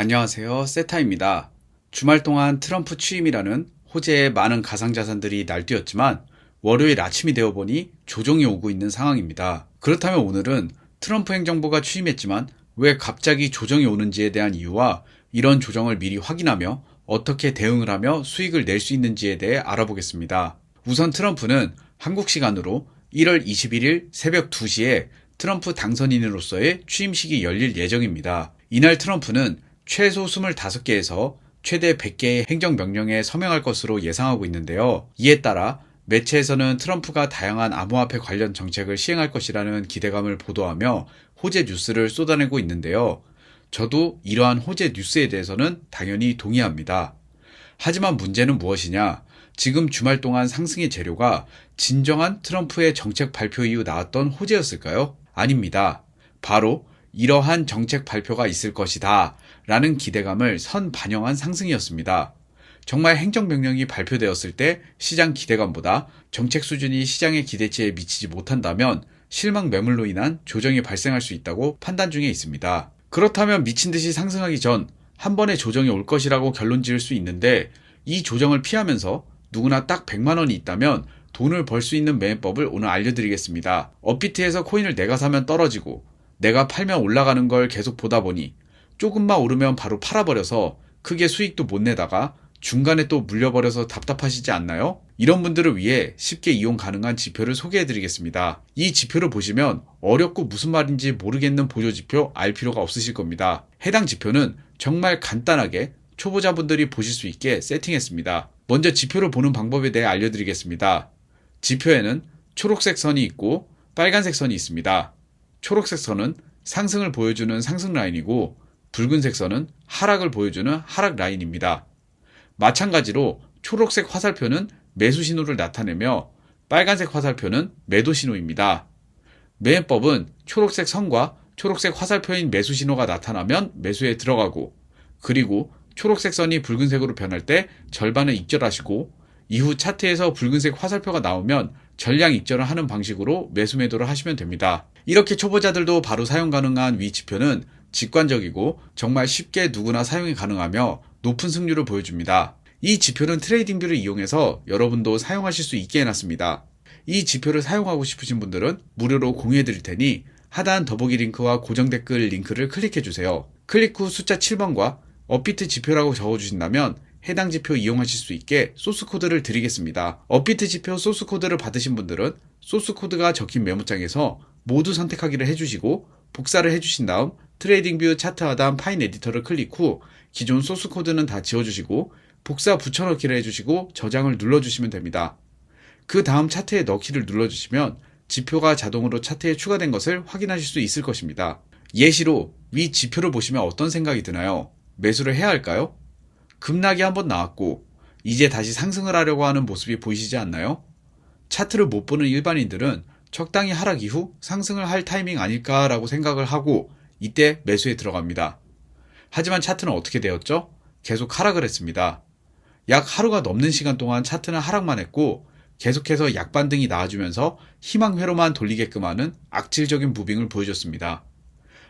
안녕하세요. 세타입니다. 주말 동안 트럼프 취임이라는 호재의 많은 가상자산들이 날뛰었지만 월요일 아침이 되어 보니 조정이 오고 있는 상황입니다. 그렇다면 오늘은 트럼프 행정부가 취임했지만 왜 갑자기 조정이 오는지에 대한 이유와 이런 조정을 미리 확인하며 어떻게 대응을 하며 수익을 낼 수 있는지에 대해 알아보겠습니다. 우선 트럼프는 한국 시간으로 1월 21일 새벽 2시에 트럼프 당선인으로서의 취임식이 열릴 예정입니다. 이날 트럼프는 최소 25개에서 최대 100개의 행정명령에 서명할 것으로 예상하고 있는데요. 이에 따라 매체에서는 트럼프가 다양한 암호화폐 관련 정책을 시행할 것이라는 기대감을 보도하며 호재 뉴스를 쏟아내고 있는데요. 저도 이러한 호재 뉴스에 대해서는 당연히 동의합니다. 하지만 문제는 무엇이냐? 지금 주말 동안 상승의 재료가 진정한 트럼프의 정책 발표 이후 나왔던 호재였을까요? 아닙니다. 바로 이러한 정책 발표가 있을 것이다. 라는 기대감을 선 반영한 상승이었습니다. 정말 행정명령이 발표되었을 때 시장 기대감보다 정책 수준이 시장의 기대치에 미치지 못한다면 실망 매물로 인한 조정이 발생할 수 있다고 판단 중에 있습니다. 그렇다면 미친 듯이 상승하기 전 한 번에 조정이 올 것이라고 결론 지을 수 있는데 이 조정을 피하면서 누구나 딱 100만 원이 있다면 돈을 벌 수 있는 매매법을 오늘 알려드리겠습니다. 업비트에서 코인을 내가 사면 떨어지고 내가 팔면 올라가는 걸 계속 보다 보니 조금만 오르면 바로 팔아버려서 크게 수익도 못 내다가 중간에 또 물려버려서 답답하시지 않나요? 이런 분들을 위해 쉽게 이용 가능한 지표를 소개해 드리겠습니다. 이 지표를 보시면 어렵고 무슨 말인지 모르겠는 보조 지표 알 필요가 없으실 겁니다. 해당 지표는 정말 간단하게 초보자분들이 보실 수 있게 세팅했습니다. 먼저 지표를 보는 방법에 대해 알려드리겠습니다. 지표에는 초록색 선이 있고 빨간색 선이 있습니다. 초록색 선은 상승을 보여주는 상승 라인이고 붉은색 선은 하락을 보여주는 하락 라인입니다. 마찬가지로 초록색 화살표는 매수 신호를 나타내며 빨간색 화살표는 매도 신호입니다. 매매법은 초록색 선과 초록색 화살표인 매수 신호가 나타나면 매수에 들어가고 그리고 초록색 선이 붉은색으로 변할 때 절반을 익절하시고 이후 차트에서 붉은색 화살표가 나오면 전량 익절을 하는 방식으로 매수 매도를 하시면 됩니다. 이렇게 초보자들도 바로 사용 가능한 위 지표는 직관적이고 정말 쉽게 누구나 사용이 가능하며 높은 승률을 보여줍니다. 이 지표는 트레이딩뷰를 이용해서 여러분도 사용하실 수 있게 해놨습니다. 이 지표를 사용하고 싶으신 분들은 무료로 공유해 드릴 테니 하단 더보기 링크와 고정 댓글 링크를 클릭해 주세요. 클릭 후 숫자 7번과 업비트 지표라고 적어주신다면 해당 지표 이용하실 수 있게 소스 코드를 드리겠습니다. 업비트 지표 소스 코드를 받으신 분들은 소스 코드가 적힌 메모장에서 모두 선택하기를 해주시고 복사를 해주신 다음 트레이딩뷰 차트 하단 파인 에디터를 클릭 후 기존 소스 코드는 다 지워주시고 복사 붙여넣기를 해주시고 저장을 눌러주시면 됩니다. 그 다음 차트에 넣기를 눌러주시면 지표가 자동으로 차트에 추가된 것을 확인하실 수 있을 것입니다. 예시로 위 지표를 보시면 어떤 생각이 드나요? 매수를 해야 할까요? 급락이 한번 나왔고 이제 다시 상승을 하려고 하는 모습이 보이시지 않나요? 차트를 못 보는 일반인들은 적당히 하락 이후 상승을 할 타이밍 아닐까라고 생각을 하고 이때 매수에 들어갑니다. 하지만 차트는 어떻게 되었죠? 계속 하락을 했습니다. 약 하루가 넘는 시간 동안 차트는 하락만 했고 계속해서 약반등이 나와주면서 희망회로만 돌리게끔 하는 악질적인 무빙을 보여줬습니다.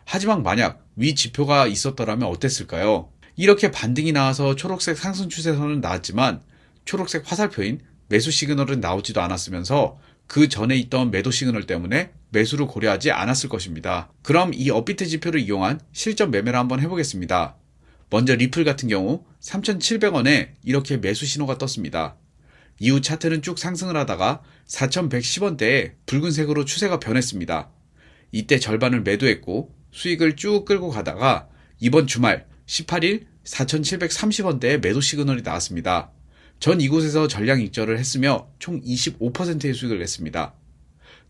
하지만 만약 위 지표가 있었더라면 어땠을까요? 이렇게 반등이 나와서 초록색 상승 추세선은 나왔지만 초록색 화살표인 매수 시그널은 나오지도 않았으면서 그 전에 있던 매도 시그널 때문에 매수를 고려하지 않았을 것입니다. 그럼 이 업비트 지표를 이용한 실전 매매를 한번 해보겠습니다. 먼저 리플 같은 경우 3,700원에 이렇게 매수 신호가 떴습니다. 이후 차트는 쭉 상승을 하다가 4,110원대에 붉은색으로 추세가 변했습니다. 이때 절반을 매도했고 수익을 쭉 끌고 가다가 이번 주말 18일 4,730원대에 매도 시그널이 나왔습니다. 전 이곳에서 전량 익절을 했으며 총 25%의 수익을 냈습니다.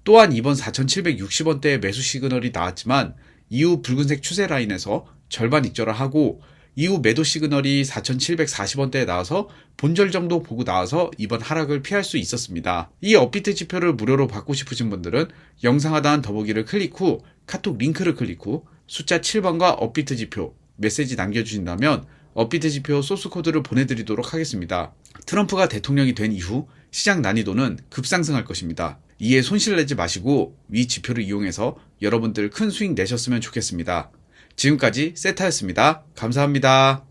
또한 이번 4,760원대에 매수 시그널이 나왔지만 이후 붉은색 추세 라인에서 절반 익절을 하고 이후 매도 시그널이 4,740원대에 나와서 본절 정도 보고 나와서 이번 하락을 피할 수 있었습니다. 이 업비트 지표를 무료로 받고 싶으신 분들은 영상 하단 더보기를 클릭 후 카톡 링크를 클릭 후 숫자 7번과 업비트 지표 메시지 남겨주신다면 업비트 지표 소스 코드를 보내드리도록 하겠습니다. 트럼프가 대통령이 된 이후 시장 난이도는 급상승할 것입니다. 이에 손실 내지 마시고 위 지표를 이용해서 여러분들 큰 수익 내셨으면 좋겠습니다. 지금까지 세타였습니다. 감사합니다.